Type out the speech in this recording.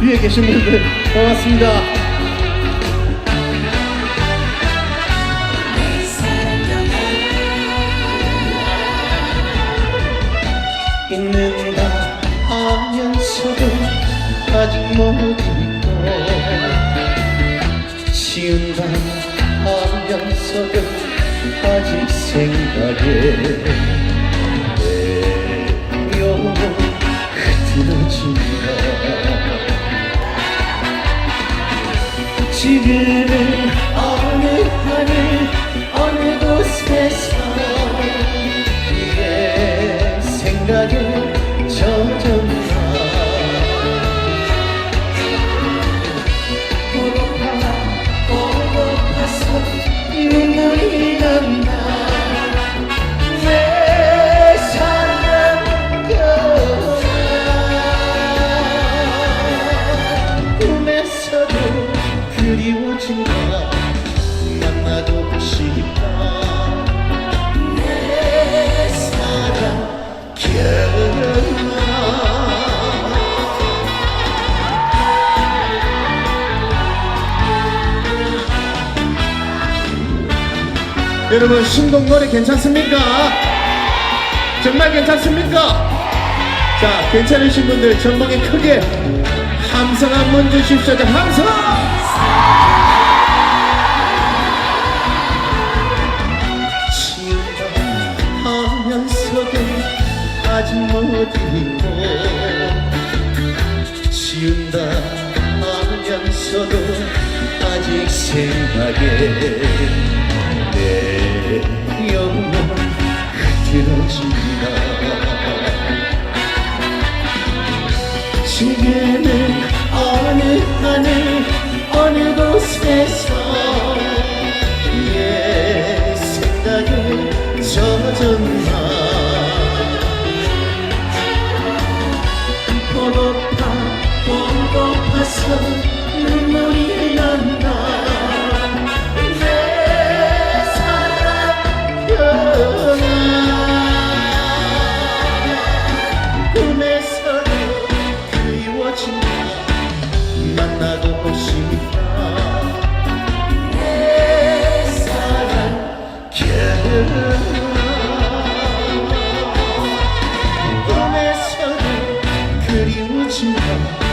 계신 분들 고맙습니다. 있는가 하면서도 아직 못 잊고 지운다 하면서도 아직 생각에 내 영혼 흐트러진 지금은 그리워진다 만나고 싶다 내 사랑 결혼아 여러분 신곡 노래 괜찮습니까? 정말 괜찮습니까? 자 괜찮으신 분들 전방에 크게 함성 한번 주십시오. 자 함성 아직 못 잊고 지운다 하면서도 아직 생각에 내 영혼 흐트러진다. 지금은 어느 하늘 어느 곳에서 내 생각에 젖었 넘치며